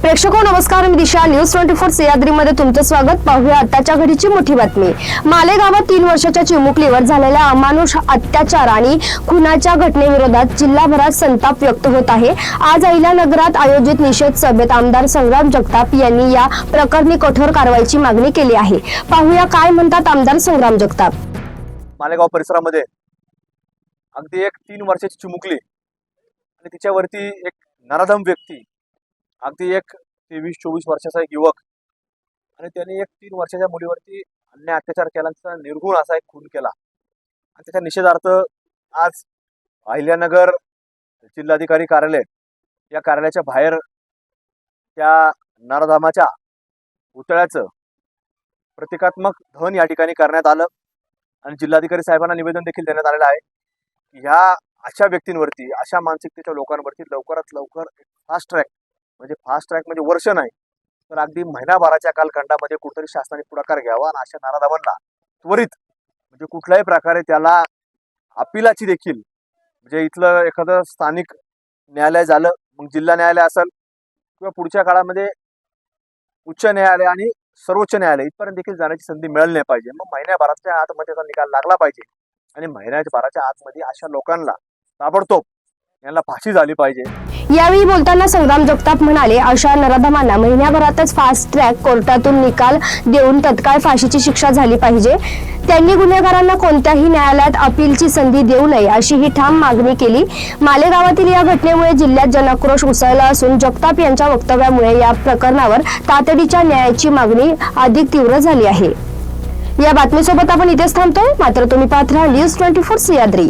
प्रेक्षको नमस्कार मी Disha. News twenty four सह्याद्रीमध्ये तुमचं स्वागत. पाहूया आताच्या घडीची मोठी बातमी. मालेगावात तीन वर्षाच्या चिमुकलीवर झालेल्या अमानुष अत्याचार आणि खुनाच्या घटनेविरोधात जिल्हाभरात संताप व्यक्त होत आहे. आज अहिल्यानगरात आयोजित निषेध सभेत आमदार संग्राम जगताप यांनी या प्रकरणी कठोर कारवाईची मागणी केली आहे. पाहूया काय म्हणतात आमदार संग्राम जगताप. मालेगाव परिसरामध्ये अगदी एक तीन वर्षाची चिमुकली आणि तिच्यावरती एक नराधम व्यक्ती अगदी एक तेवीस चोवीस वर्षाचा एक युवक आणि त्याने एक तीन वर्षाच्या मुलीवरती अन्याय अत्याचार केल्याचा निर्गुण असा एक खून केला. आणि त्याच्या निषेधार्थ आज अहिल्यानगर जिल्हाधिकारी कार्यालय या कार्यालयाच्या बाहेर त्या नरधामाच्या पुतळ्याचं प्रतिकात्मक धन या ठिकाणी करण्यात आलं आणि जिल्हाधिकारी साहेबांना निवेदन देखील देण्यात आलेलं आहे. की ह्या अशा व्यक्तींवरती अशा मानसिकतेच्या लोकांवरती लवकरात लवकर फास्ट ट्रॅक म्हणजे फास्ट ट्रॅक म्हणजे वर्ष नाही. तर अगदी महिनाभराच्या कालखंडामध्ये कुठेतरी शासनाने पुढाकार घ्यावा आणि अशा नाराधावांना त्वरित म्हणजे कुठल्याही प्रकारे त्याला अपिलाची देखील म्हणजे इथलं एखादं स्थानिक न्यायालय झालं मग जिल्हा न्यायालय असेल किंवा पुढच्या काळामध्ये उच्च न्यायालय आणि सर्वोच्च न्यायालय इथपर्यंत देखील जाण्याची संधी मिळाली नाही पाहिजे. मग महिन्याभराच्या आतमध्ये त्याचा निकाल लागला पाहिजे आणि महिन्याच्या भराच्या आतमध्ये अशा लोकांना ताबडतोब यांना फाशी झाली पाहिजे. यावेळी बोलताना संग्राम जगताप म्हणाले अशा नराधमांना महिन्याभरातच फास्ट ट्रॅक कोर्टातून निकाल देऊन तत्काळ फाशीची शिक्षा झाली पाहिजे. त्यांनी गुन्हेगारांना कोणत्याही न्यायालयात अपीलची संधी देऊ नये अशी ही ठाम मागणी केली. मालेगावातील या घटनेमुळे जिल्ह्यात जनाक्रोश उसळला असून जगताप यांच्या वक्तव्यामुळे या प्रकरणावर तातडीच्या न्यायाची मागणी अधिक तीव्र झाली आहे. या बातमीसोबत आपण इथेच थांबतोय. मात्र तुम्ही पाहत राहा न्यूज ट्वेंटी फोर सह्याद्री